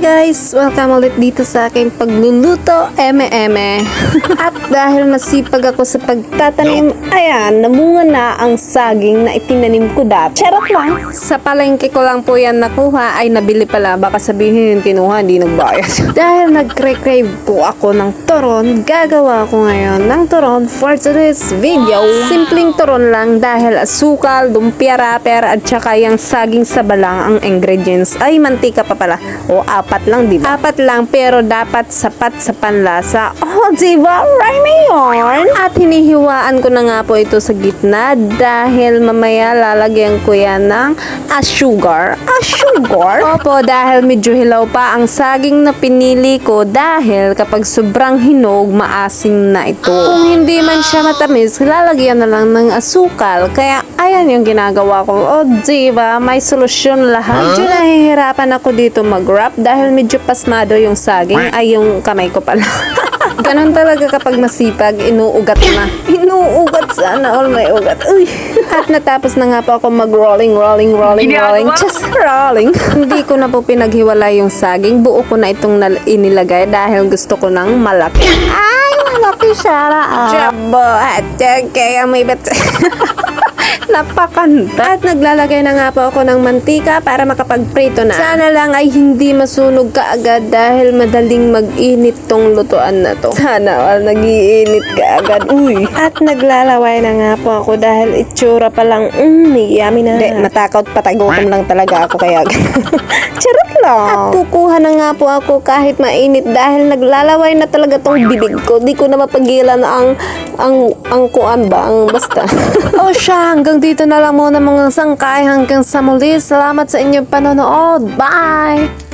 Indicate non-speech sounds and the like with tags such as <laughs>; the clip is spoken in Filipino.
guys! Welcome ulit dito sa aking pagluluto, eme-eme. <laughs> At dahil masipag ako sa pagtatanim, ayan, namunga na ang saging na itinanim ko dati. Charot lang! Sa palengke ko lang po yan nakuha, ay nabili pala. Baka sabihin kinuha, hindi nagbayad. <laughs> dahil nagkre-crave po ako ng turon, gagawa ko ngayon ng turon for today's video. Simpleng turon lang dahil asukal, lumpia wrapper, at saka yung saging sabalang ang ingredients. Ay, mantika pa pala. O, apat lang, di ba? Apat lang, pero dapat sapat sa panlasa. Oh, di ba? Rhyme yun. At hinihiwaan ko na nga po ito sa gitna dahil mamaya lalagyan ko yan ng a sugar. A sugar? <laughs> Opo, dahil medyo hilaw pa ang saging na pinili ko dahil kapag sobrang hinog, maasim na ito. Kung hindi man siya matamis, lalagyan na lang ng asukal. Kaya, ayan yung ginagawa ko. O, di ba? May solusyon lahat. Medyo nahihirapan ako dito mag-wrap dahil medyo pasmado yung saging. Ay, yung kamay ko pala. <laughs> Ganon talaga kapag masipag, inuugat na. Inuugat sana all may ugat. Uy. At natapos na nga po ako mag-rolling, rolling, rolling, rolling. Just rolling. <laughs> Hindi ko na po pinaghiwalay yung saging. Buo ko na itong inilagay dahil gusto ko ng malaki. Ay, malaki siya. Jabo. At kaya may bet. <laughs> Napakanta. At naglalagay na nga po ako ng mantika para makapagprito na. Sana lang ay hindi masunog kaagad dahil madaling mag-init tong lutuan na to. Sana all nag-iinit kaagad. Uy. At naglalaway na nga po ako dahil itsura pa lang, mm, yummy na. Hindi, matakot patagutom lang talaga ako kaya. <laughs> Charot. At kukuha na nga po ako kahit mainit dahil naglalaway na talaga tong bibig ko. Di ko na mapagilan ang ang ang kuan ba ang basta. <laughs> o siya, hanggang dito na lang muna mga sangkay hanggang sa muli. Salamat sa inyong panonood. Bye!